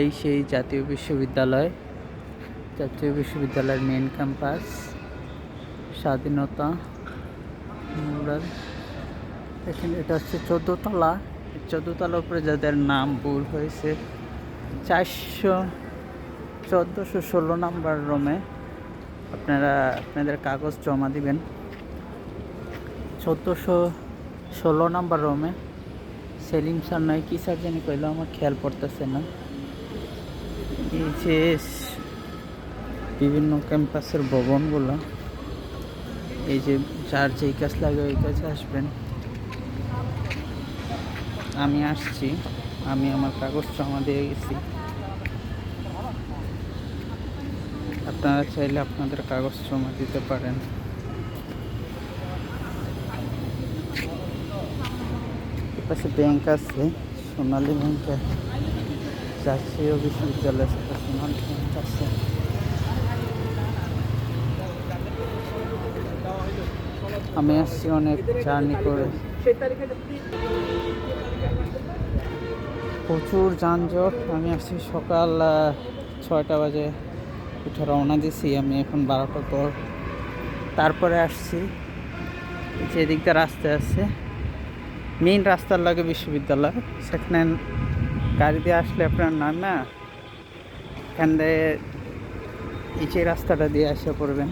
এই সেই জাতীয় বিশ্ববিদ্যালয়, জাতীয় বিশ্ববিদ্যালয়ের মেন ক্যাম্পাস স্বাধীনতা এখানে এটা হচ্ছে চোদ্দোতলা। চোদ্দোতলার উপরে যাদের নাম ভুল হয়েছে, চারশো চোদ্দোশো ষোলো নাম্বার রুমে আপনারা, আপনাদের কাগজ জমা দিবেন। চোদ্দোশো ষোলো নাম্বার রুমে সেলিম স্যার নয় কী স্যার জানি কইলো, আমার খেয়াল পড়তেছে না। এই যে বিভিন্ন ক্যাম্পাসের ভবনগুলো, এই যে যার যেই কাজ লাগে ওই কাজে আসবেন। আমি আসছি, আমি আমার কাগজ জমা দিয়ে গেছি। আপনারা চাইলে আপনাদের কাগজ জমা দিতে পারেন। পাশে ব্যাংক আছে, সোনালী ব্যাংক জাতীয় বিশ্ববিদ্যালয় আছে, সোনালী আছে আমি আসছি অনেক জার্নি করে। প্রচুর যানজট। আমি আসছি সকাল ছয়টা বাজে উঠে রওনা দিছি। আমি এখন বারোটার পর তারপরে আসছি। এই যে এদিকটা রাস্তা আছে মেইন রাস্তার লাগে বিশ্ববিদ্যালয়। সেখানে গাড়ি দিয়ে আসলে আপনার নাম না? এখান দিয়ে নিচে রাস্তাটা দিয়ে আসা পড়বেন।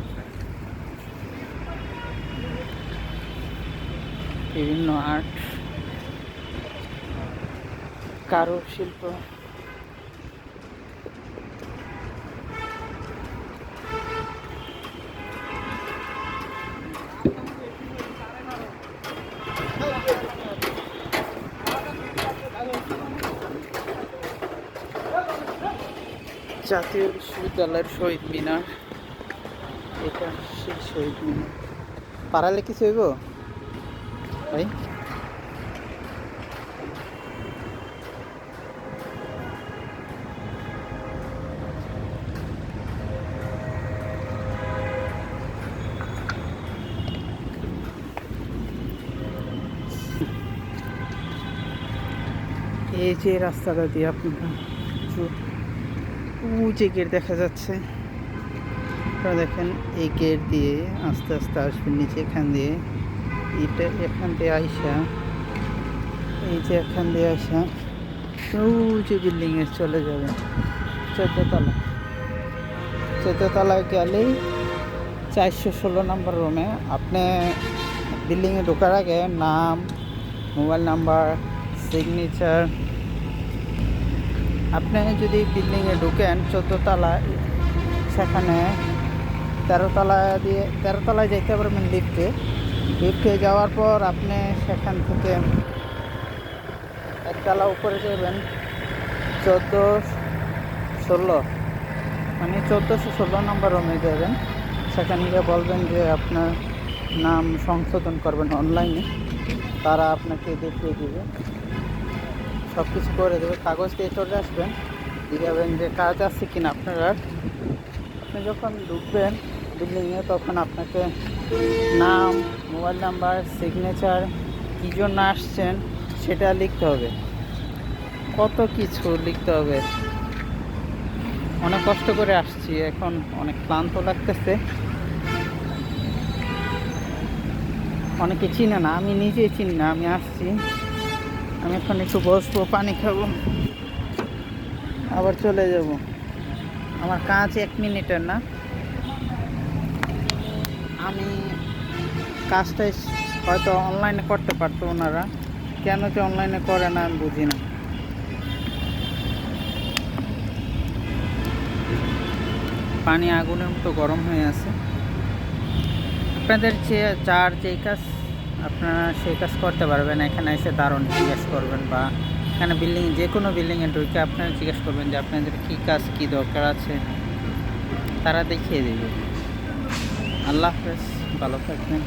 বিভিন্ন আর্ট কারু জাতীয় বিশ্ববিদ্যালয়ের শহীদ মিনার। এটা সেই শহীদ মিনার। পাড়ালে কিছু হইব? ভাই? এই যে রাস্তাটা দিয়ে আপনারা যে গেট দেখা যাচ্ছে। আপনারা দেখেন, এই গেট দিয়ে আস্তে আস্তে আসবেন নিচে এখান দিয়ে। এটা এখান দিয়ে আইসা, এই যে এখান দিয়ে আসা যে বিল্ডিংয়ে চলে যাবে। চোদ্দতলা চোদ্দতলায় গেলেই চারশো ষোলো নম্বর রুমে আপনি বিল্ডিংয়ে ঢোকার আগে নাম, মোবাইল নাম্বার সিগনেচার আপনি যদি বিল্ডিংয়ে ঢুকেন চোদ্দোতলায় সেখানে তেরোতলা দিয়ে তেরোতলায় যেতে পারবেন লিফটে লিফটে যাওয়ার পর আপনি সেখান থেকে একতলা উপরে যাবেন চোদ্দ ষোলো। মানে চোদ্দোশো ষোলো নম্বর রুমে যাবেন সেখানে গিয়ে বলবেন যে আপনার নাম সংশোধন করবেন অনলাইনে তারা আপনাকে দেখিয়ে দিবে। সব কিছু করে দেবে। কাগজ দিয়ে চলে আসবেন। দেখাবেন যে কাজ আছে কিনা আপনার। আপনি যখন ঢুকবেন বিল্ডিংয়ে তখন আপনাকে নাম মোবাইল নাম্বার সিগনেচার কী জন্য আসছেন, সেটা লিখতে হবে। কত কিছু লিখতে হবে। অনেক কষ্ট করে আসছি, এখন অনেক ক্লান্ত লাগতেছে। অনেকে চিনে না, আমি নিজেই চিনি না, আমি আসছি। আমি এখন একটু বসবো, পানি খাব। আবার চলে যাব। আমার কাজ এক মিনিটের না। আমি কাজটাই হয়তো অনলাইনে করতে পারতো ওনারা। কেন যে অনলাইনে করে না, আমি বুঝি না। পানি আগুনের মতো গরম হয়ে আছে। আপনাদের যে, যার যেই কাজ আপনারা সেই কাজ করতে পারবেন, এখানে এসে দারুণ জিজ্ঞেস করবেন বা এখানে বিল্ডিং যে কোনো বিল্ডিংয়ে ঢুকে আপনারা জিজ্ঞেস করবেন যে আপনাদের কী কাজ, কী দরকার আছে। তারা দেখিয়ে দেবে। আল্লাহ হাফেজ, ভালো থাকবেন।